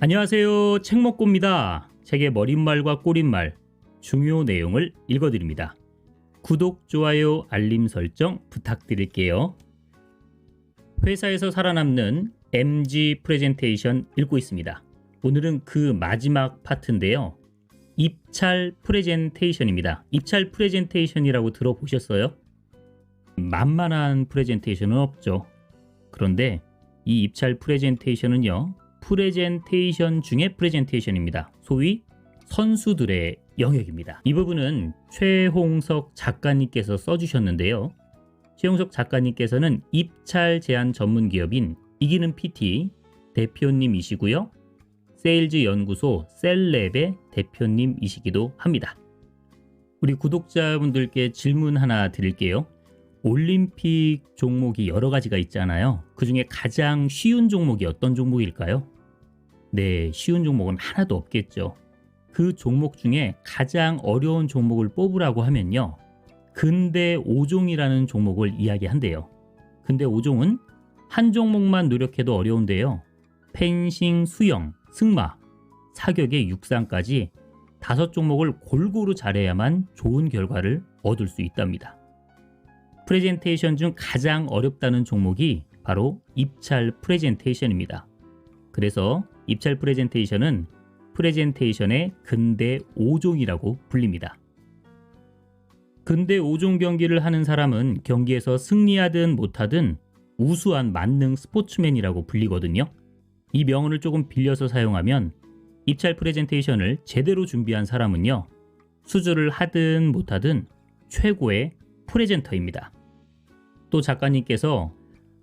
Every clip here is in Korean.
안녕하세요. 책 먹고입니다. 책의 머릿말과 꼬릿말, 중요 내용을 읽어드립니다. 구독, 좋아요, 알림 설정 부탁드릴게요. 회사에서 살아남는 MG 프레젠테이션 읽고 있습니다. 오늘은 그 마지막 파트인데요. 입찰 프레젠테이션입니다. 입찰 프레젠테이션이라고 들어보셨어요? 만만한 프레젠테이션은 없죠. 그런데 이 입찰 프레젠테이션은요. 프레젠테이션 중에 프레젠테이션입니다. 소위 선수들의 영역입니다. 이 부분은 최홍석 작가님께서 써주셨는데요. 최홍석 작가님께서는 입찰 제한 전문 기업인 이기는 PT 대표님이시고요. 세일즈 연구소 셀랩의 대표님이시기도 합니다. 우리 구독자분들께 질문 하나 드릴게요. 올림픽 종목이 여러 가지가 있잖아요. 그 중에 가장 쉬운 종목이 어떤 종목일까요? 네, 쉬운 종목은 하나도 없겠죠. 그 종목 중에 가장 어려운 종목을 뽑으라고 하면요. 근대 5종이라는 종목을 이야기한대요. 근대 5종은 한 종목만 노력해도 어려운데요. 펜싱, 수영, 승마, 사격의 육상까지 다섯 종목을 골고루 잘해야만 좋은 결과를 얻을 수 있답니다. 프레젠테이션 중 가장 어렵다는 종목이 바로 입찰 프레젠테이션입니다. 그래서 입찰 프레젠테이션은 프레젠테이션의 근대 5종이라고 불립니다. 근대 5종 경기를 하는 사람은 경기에서 승리하든 못하든 우수한 만능 스포츠맨이라고 불리거든요. 이 명언을 조금 빌려서 사용하면 입찰 프레젠테이션을 제대로 준비한 사람은요. 수주를 하든 못하든 최고의 프레젠터입니다. 또 작가님께서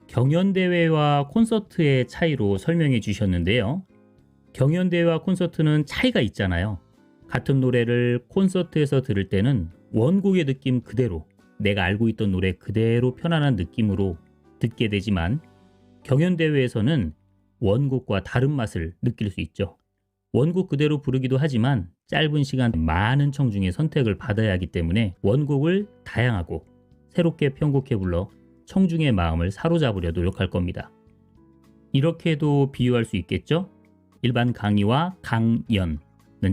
경연대회와 콘서트의 차이로 설명해 주셨는데요. 경연대회와 콘서트는 차이가 있잖아요. 같은 노래를 콘서트에서 들을 때는 원곡의 느낌 그대로 내가 알고 있던 노래 그대로 편안한 느낌으로 듣게 되지만 경연대회에서는 원곡과 다른 맛을 느낄 수 있죠. 원곡 그대로 부르기도 하지만 짧은 시간 많은 청중의 선택을 받아야 하기 때문에 원곡을 다양하고 새롭게 편곡해 불러 청중의 마음을 사로잡으려 노력할 겁니다. 이렇게도 비유할 수 있겠죠? 일반 강의와 강연은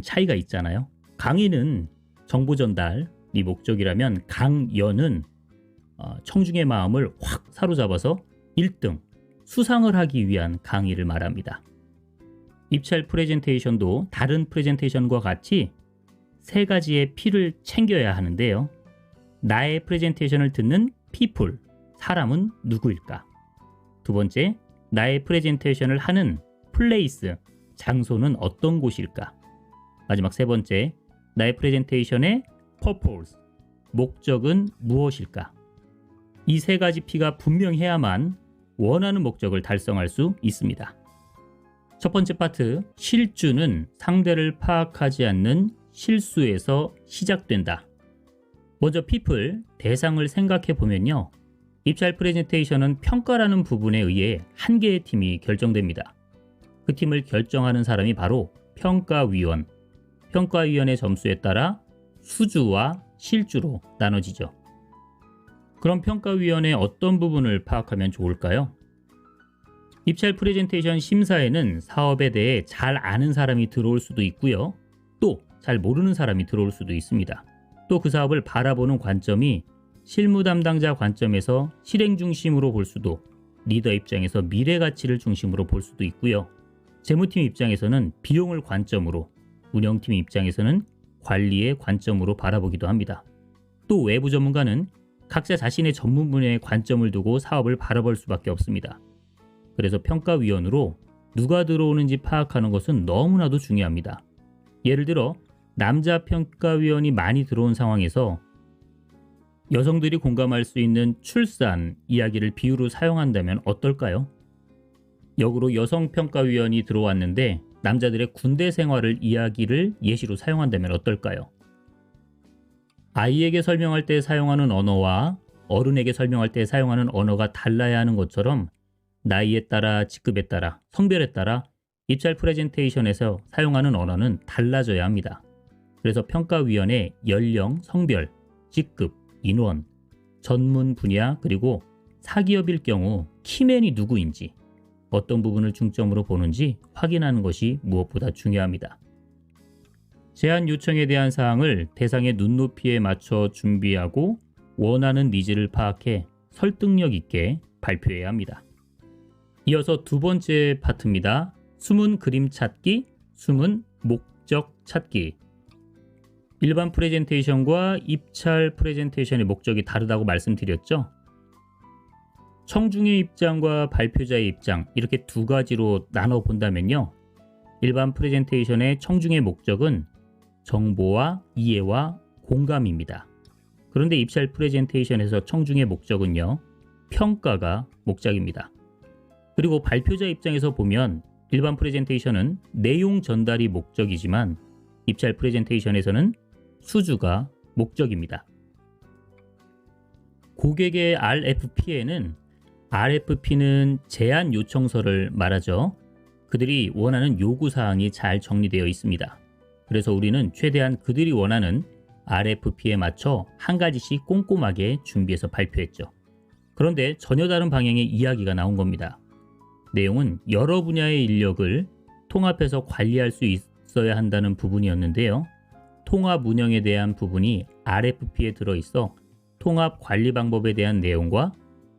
차이가 있잖아요. 강의는 정보 전달이 목적이라면 강연은 어, 청중의 마음을 확 사로잡아서 1등, 수상을 하기 위한 강의를 말합니다. 입찰 프레젠테이션도 다른 프레젠테이션과 같이 세 가지의 P를 챙겨야 하는데요. 나의 프레젠테이션을 듣는 people, 사람은 누구일까? 두 번째, 나의 프레젠테이션을 하는 플레이스, 장소는 어떤 곳일까? 마지막 세 번째, 나의 프레젠테이션의 purpose, 목적은 무엇일까? 이 세 가지 P가 분명해야만 원하는 목적을 달성할 수 있습니다. 첫 번째 파트, 실주는 상대를 파악하지 않는 실수에서 시작된다. 먼저 people, 대상을 생각해 보면요. 입찰 프레젠테이션은 평가라는 부분에 의해 한 개의 팀이 결정됩니다. 그 팀을 결정하는 사람이 바로 평가위원. 평가위원의 점수에 따라 수주와 실주로 나눠지죠. 그럼 평가위원의 어떤 부분을 파악하면 좋을까요? 입찰 프레젠테이션 심사에는 사업에 대해 잘 아는 사람이 들어올 수도 있고요. 또 잘 모르는 사람이 들어올 수도 있습니다. 또 그 사업을 바라보는 관점이 실무 담당자 관점에서 실행 중심으로 볼 수도 리더 입장에서 미래 가치를 중심으로 볼 수도 있고요. 재무팀 입장에서는 비용을 관점으로 운영팀 입장에서는 관리의 관점으로 바라보기도 합니다. 또 외부 전문가는 각자 자신의 전문 분야에 관점을 두고 사업을 바라볼 수밖에 없습니다. 그래서 평가위원으로 누가 들어오는지 파악하는 것은 너무나도 중요합니다. 예를 들어 남자 평가위원이 많이 들어온 상황에서 여성들이 공감할 수 있는 출산 이야기를 비유로 사용한다면 어떨까요? 역으로 여성평가위원이 들어왔는데 남자들의 군대 생활을 이야기를 예시로 사용한다면 어떨까요? 아이에게 설명할 때 사용하는 언어와 어른에게 설명할 때 사용하는 언어가 달라야 하는 것처럼 나이에 따라 직급에 따라 성별에 따라 입찰 프레젠테이션에서 사용하는 언어는 달라져야 합니다. 그래서 평가위원회 연령, 성별, 직급, 인원, 전문 분야 그리고 사기업일 경우 키맨이 누구인지 어떤 부분을 중점으로 보는지 확인하는 것이 무엇보다 중요합니다. 제안 요청에 대한 사항을 대상의 눈높이에 맞춰 준비하고 원하는 니즈를 파악해 설득력 있게 발표해야 합니다. 이어서 두 번째 파트입니다. 숨은 그림 찾기, 숨은 목적 찾기. 일반 프레젠테이션과 입찰 프레젠테이션의 목적이 다르다고 말씀드렸죠. 청중의 입장과 발표자의 입장 이렇게 두 가지로 나눠 본다면요. 일반 프레젠테이션의 청중의 목적은 정보와 이해와 공감입니다. 그런데 입찰 프레젠테이션에서 청중의 목적은요. 평가가 목적입니다. 그리고 발표자 입장에서 보면 일반 프레젠테이션은 내용 전달이 목적이지만 입찰 프레젠테이션에서는 수주가 목적입니다. 고객의 RFP에는 RFP는 제안 요청서를 말하죠. 그들이 원하는 요구 사항이 잘 정리되어 있습니다. 그래서 우리는 최대한 그들이 원하는 RFP에 맞춰 한 가지씩 꼼꼼하게 준비해서 발표했죠. 그런데 전혀 다른 방향의 이야기가 나온 겁니다. 내용은 여러 분야의 인력을 통합해서 관리할 수 있어야 한다는 부분이었는데요. 통합 운영에 대한 부분이 RFP에 들어있어 통합 관리 방법에 대한 내용과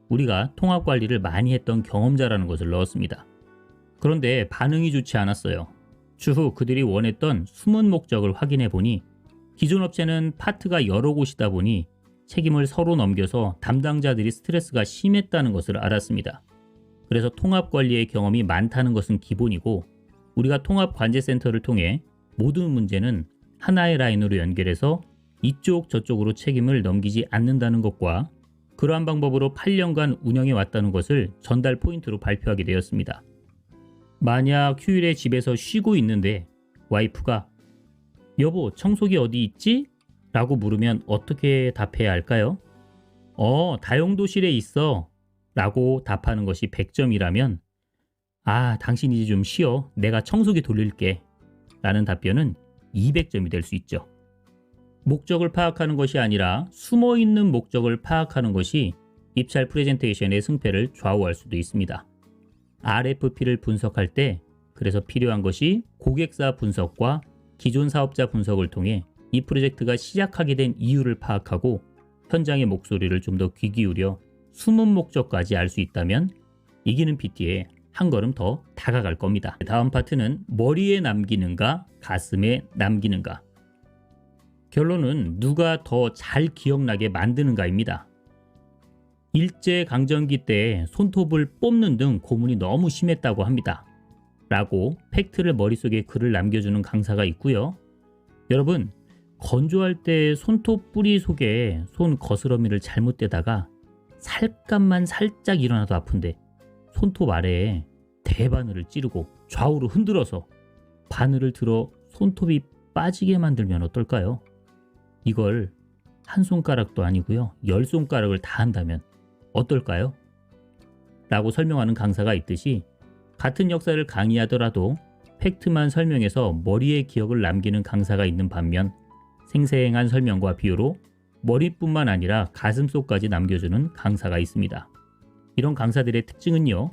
우리가 통합 관리를 많이 했던 경험자라는 것을 넣었습니다. 그런데 반응이 좋지 않았어요. 추후 그들이 원했던 숨은 목적을 확인해 보니 기존 업체는 파트가 여러 곳이다 보니 책임을 서로 넘겨서 담당자들이 스트레스가 심했다는 것을 알았습니다. 그래서 통합 관리의 경험이 많다는 것은 기본이고 우리가 통합 관제센터를 통해 모든 문제는 하나의 라인으로 연결해서 이쪽 저쪽으로 책임을 넘기지 않는다는 것과 그러한 방법으로 8년간 운영해 왔다는 것을 전달 포인트로 발표하게 되었습니다. 만약 휴일에 집에서 쉬고 있는데 와이프가 여보 청소기 어디 있지? 라고 물으면 어떻게 답해야 할까요? 어, 다용도실에 있어. 라고 답하는 것이 100점이라면 아, 당신 이제 좀 쉬어. 내가 청소기 돌릴게. 라는 답변은 200점이 될 수 있죠. 목적을 파악하는 것이 아니라 숨어 있는 목적을 파악하는 것이 입찰 프레젠테이션의 승패를 좌우할 수도 있습니다. RFP를 분석할 때 그래서 필요한 것이 고객사 분석과 기존 사업자 분석을 통해 이 프로젝트가 시작하게 된 이유를 파악하고 현장의 목소리를 좀 더 귀 기울여 숨은 목적까지 알 수 있다면 이기는 PT에 한 걸음 더 다가갈 겁니다. 다음 파트는 머리에 남기는가 가슴에 남기는가 결론은 누가 더 잘 기억나게 만드는가입니다. 일제 강점기 때 손톱을 뽑는 등 고문이 너무 심했다고 합니다. 라고 팩트를 머릿속에 글을 남겨주는 강사가 있고요. 여러분, 건조할 때 손톱 뿌리 속에 손 거스러미를 잘못대다가 살갗만 살짝 일어나도 아픈데 손톱 아래에 대바늘을 찌르고 좌우로 흔들어서 바늘을 들어 손톱이 빠지게 만들면 어떨까요? 이걸 한 손가락도 아니고요. 열 손가락을 다 한다면 어떨까요? 라고 설명하는 강사가 있듯이 같은 역사를 강의하더라도 팩트만 설명해서 머리에 기억을 남기는 강사가 있는 반면 생생한 설명과 비유로 머리뿐만 아니라 가슴속까지 남겨주는 강사가 있습니다. 이런 강사들의 특징은요.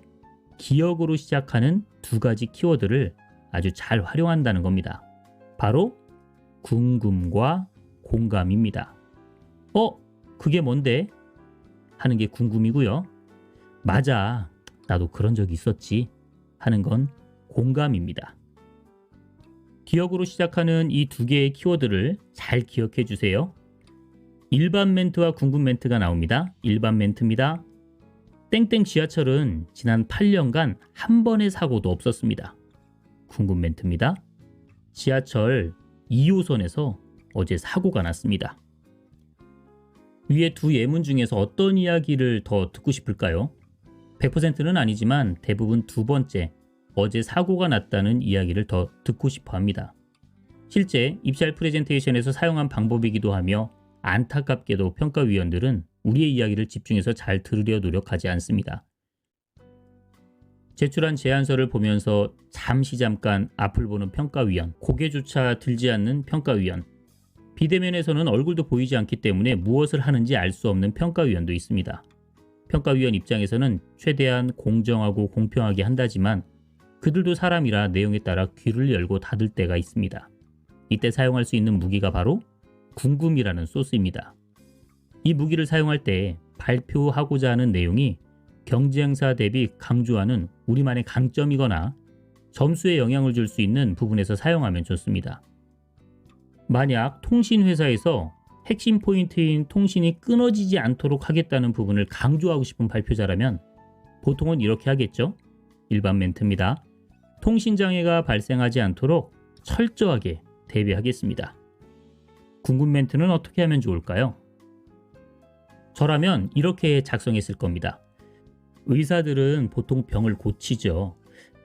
기억으로 시작하는 두 가지 키워드를 아주 잘 활용한다는 겁니다. 바로 궁금과 공감입니다. 어? 그게 뭔데? 하는 게 궁금이고요. 맞아. 나도 그런 적 있었지. 하는 건 공감입니다. 기억으로 시작하는 이 두 개의 키워드를 잘 기억해 주세요. 일반 멘트와 궁금 멘트가 나옵니다. 일반 멘트입니다. 땡땡 지하철은 지난 8년간 한 번의 사고도 없었습니다. 궁금 멘트입니다. 지하철 2호선에서 어제 사고가 났습니다. 위에 두 예문 중에서 어떤 이야기를 더 듣고 싶을까요? 100%는 아니지만 대부분 두 번째, 어제 사고가 났다는 이야기를 더 듣고 싶어 합니다. 실제 입찰 프레젠테이션에서 사용한 방법이기도 하며 안타깝게도 평가위원들은 우리의 이야기를 집중해서 잘 들으려 노력하지 않습니다. 제출한 제안서를 보면서 잠시 잠깐 앞을 보는 평가위원, 고개조차 들지 않는 평가위원, 비대면에서는 얼굴도 보이지 않기 때문에 무엇을 하는지 알 수 없는 평가위원도 있습니다. 평가위원 입장에서는 최대한 공정하고 공평하게 한다지만 그들도 사람이라 내용에 따라 귀를 열고 닫을 때가 있습니다. 이때 사용할 수 있는 무기가 바로 궁금이라는 소스입니다. 이 무기를 사용할 때 발표하고자 하는 내용이 경쟁사 대비 강조하는 우리만의 강점이거나 점수에 영향을 줄 수 있는 부분에서 사용하면 좋습니다. 만약 통신회사에서 핵심 포인트인 통신이 끊어지지 않도록 하겠다는 부분을 강조하고 싶은 발표자라면 보통은 이렇게 하겠죠. 일반 멘트입니다. 통신장애가 발생하지 않도록 철저하게 대비하겠습니다. 궁금 멘트는 어떻게 하면 좋을까요? 저라면 이렇게 작성했을 겁니다. 의사들은 보통 병을 고치죠.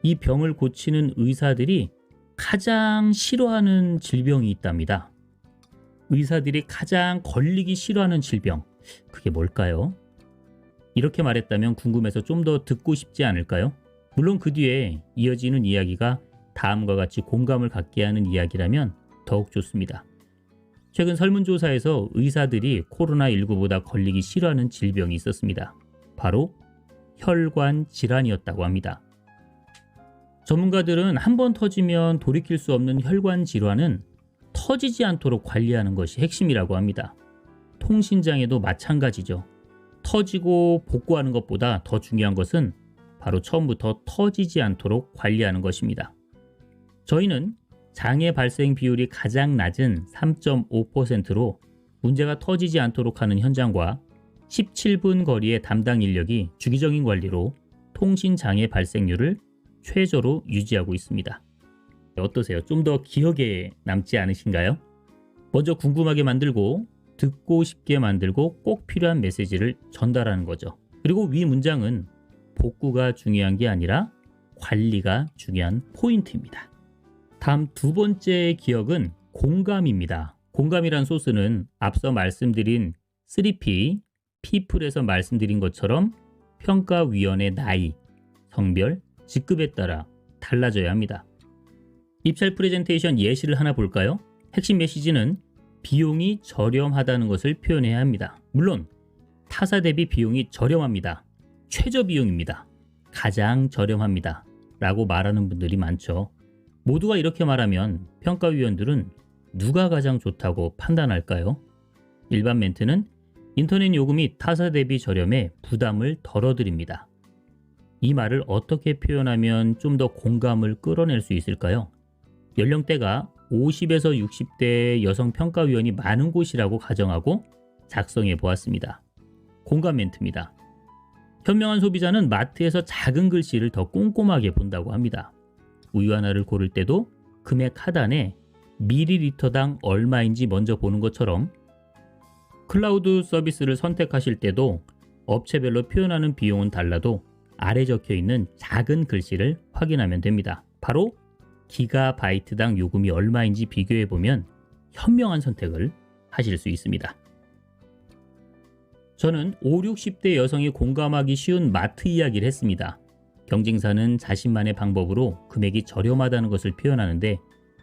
이 병을 고치는 의사들이 가장 싫어하는 질병이 있답니다. 의사들이 가장 걸리기 싫어하는 질병. 그게 뭘까요? 이렇게 말했다면 궁금해서 좀 더 듣고 싶지 않을까요? 물론 그 뒤에 이어지는 이야기가 다음과 같이 공감을 갖게 하는 이야기라면 더욱 좋습니다. 최근 설문조사에서 의사들이 코로나19보다 걸리기 싫어하는 질병이 있었습니다. 바로 혈관 질환이었다고 합니다. 전문가들은 한 번 터지면 돌이킬 수 없는 혈관 질환은 터지지 않도록 관리하는 것이 핵심이라고 합니다. 통신장애도 마찬가지죠. 터지고 복구하는 것보다 더 중요한 것은 바로 처음부터 터지지 않도록 관리하는 것입니다. 저희는 장애 발생 비율이 가장 낮은 3.5%로 문제가 터지지 않도록 하는 현장과 17분 거리의 담당 인력이 주기적인 관리로 통신 장애 발생률을 최저로 유지하고 있습니다. 어떠세요? 좀 더 기억에 남지 않으신가요? 먼저 궁금하게 만들고 듣고 싶게 만들고 꼭 필요한 메시지를 전달하는 거죠. 그리고 위 문장은 복구가 중요한 게 아니라 관리가 중요한 포인트입니다. 다음 두 번째 기억은 공감입니다. 공감이란 소스는 앞서 말씀드린 3P, P풀에서 말씀드린 것처럼 평가위원의 나이, 성별, 직급에 따라 달라져야 합니다. 입찰 프레젠테이션 예시를 하나 볼까요? 핵심 메시지는 비용이 저렴하다는 것을 표현해야 합니다. 물론 타사 대비 비용이 저렴합니다. 최저 비용입니다. 가장 저렴합니다. 라고 말하는 분들이 많죠. 모두가 이렇게 말하면 평가위원들은 누가 가장 좋다고 판단할까요? 일반 멘트는 인터넷 요금이 타사 대비 저렴해 부담을 덜어드립니다. 이 말을 어떻게 표현하면 좀 더 공감을 끌어낼 수 있을까요? 연령대가 50에서 60대 여성 평가위원이 많은 곳이라고 가정하고 작성해 보았습니다. 공감 멘트입니다. 현명한 소비자는 마트에서 작은 글씨를 더 꼼꼼하게 본다고 합니다. 우유 하나를 고를 때도 금액 하단에 미리리터당 얼마인지 먼저 보는 것처럼 클라우드 서비스를 선택하실 때도 업체별로 표현하는 비용은 달라도 아래 적혀 있는 작은 글씨를 확인하면 됩니다. 바로 기가바이트당 요금이 얼마인지 비교해 보면 현명한 선택을 하실 수 있습니다. 저는 5, 60대 여성이 공감하기 쉬운 마트 이야기를 했습니다. 경쟁사는 자신만의 방법으로 금액이 저렴하다는 것을 표현하는데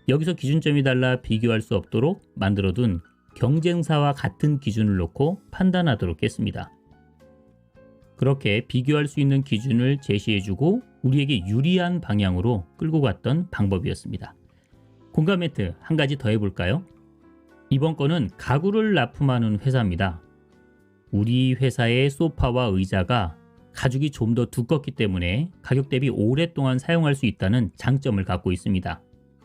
여기서 기준점이 달라 비교할 수 없도록 만들어둔 경쟁사와 같은 기준을 놓고 판단하도록 했습니다. 그렇게 비교할 수 있는 기준을 제시해주고 우리에게 유리한 방향으로 끌고 갔던 방법이었습니다. 공감 멘트 한 가지 더 해볼까요? 이번 건은 가구를 납품하는 회사입니다. 우리 회사의 소파와 의자가 가죽이 좀 더 두껍기 때문에 가격 대비 오랫동안 사용할 수 있다는 장점을 갖고 있습니다.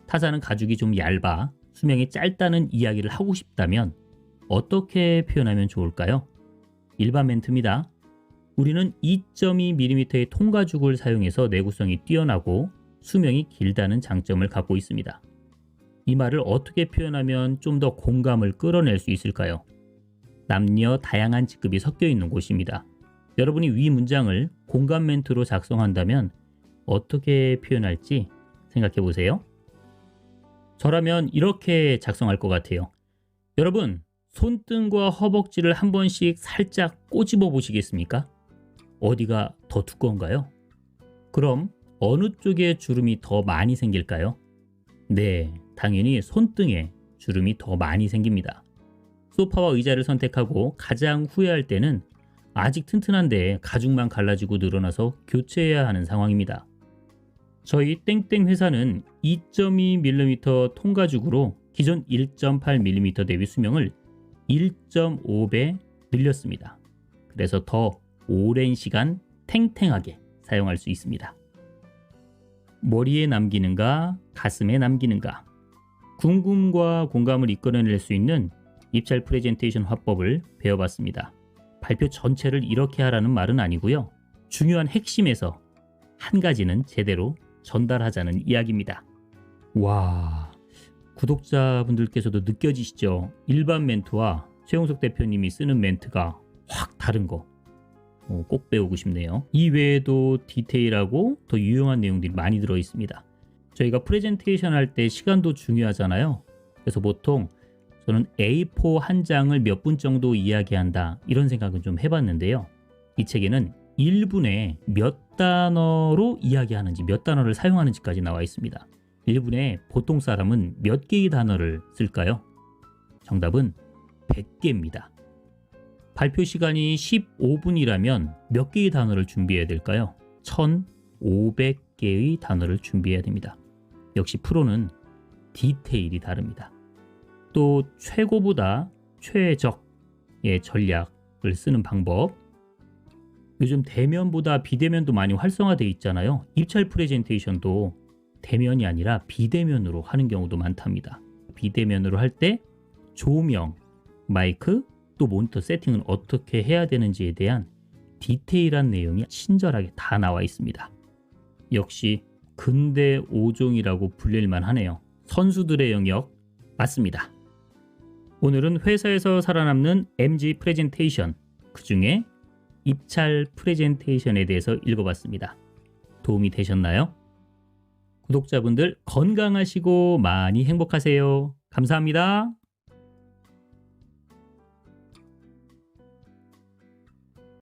타사는 가죽이 좀 얇아 수명이 짧다는 이야기를 하고 싶다면 어떻게 표현하면 좋을까요? 일반 멘트입니다. 우리는 2.2mm의 통가죽을 사용해서 내구성이 뛰어나고 수명이 길다는 장점을 갖고 있습니다. 이 말을 어떻게 표현하면 좀 더 공감을 끌어낼 수 있을까요? 남녀 다양한 직급이 섞여 있는 곳입니다. 여러분이 위 문장을 공감 멘트로 작성한다면 어떻게 표현할지 생각해 보세요. 저라면 이렇게 작성할 것 같아요. 여러분, 손등과 허벅지를 한 번씩 살짝 꼬집어 보시겠습니까? 어디가 더 두꺼운가요? 그럼 어느 쪽에 주름이 더 많이 생길까요? 네, 당연히 손등에 주름이 더 많이 생깁니다. 소파와 의자를 선택하고 가장 후회할 때는 아직 튼튼한데 가죽만 갈라지고 늘어나서 교체해야 하는 상황입니다. 저희 땡땡 회사는 2.2mm 통가죽으로 기존 1.8mm 대비 수명을 1.5배 늘렸습니다. 그래서 더 오랜 시간 탱탱하게 사용할 수 있습니다. 머리에 남기는가, 가슴에 남기는가. 궁금과 공감을 이끌어낼 수 있는 입찰 프레젠테이션 화법을 배워봤습니다. 발표 전체를 이렇게 하라는 말은 아니고요. 중요한 핵심에서 한 가지는 제대로 전달하자는 이야기입니다. 와, 구독자분들께서도 느껴지시죠? 일반 멘트와 최용석 대표님이 쓰는 멘트가 확 다른 거. 어, 꼭 배우고 싶네요. 이 외에도 디테일하고 더 유용한 내용들이 많이 들어 있습니다. 저희가 프레젠테이션 할 때 시간도 중요하잖아요. 그래서 보통 저는 A4 한 장을 몇 분 정도 이야기한다 이런 생각은 좀 해봤는데요. 이 책에는 1분에 몇 단어로 이야기하는지 몇 단어를 사용하는지까지 나와 있습니다. 1분에 보통 사람은 몇 개의 단어를 쓸까요? 정답은 100개입니다. 발표 시간이 15분이라면 몇 개의 단어를 준비해야 될까요? 1500개의 단어를 준비해야 됩니다. 역시 프로는 디테일이 다릅니다. 또 최고보다 최적의 전략을 쓰는 방법. 요즘 대면보다 비대면도 많이 활성화되어 있잖아요. 입찰 프레젠테이션도 대면이 아니라 비대면으로 하는 경우도 많답니다. 비대면으로 할 때 조명, 마이크, 또 모니터 세팅은 어떻게 해야 되는지에 대한 디테일한 내용이 친절하게 다 나와 있습니다. 역시 근대 5종이라고 불릴만 하네요. 선수들의 영역 맞습니다. 오늘은 회사에서 살아남는 MG 프레젠테이션, 그 중에 입찰 프레젠테이션에 대해서 읽어봤습니다. 도움이 되셨나요? 구독자분들 건강하시고 많이 행복하세요. 감사합니다.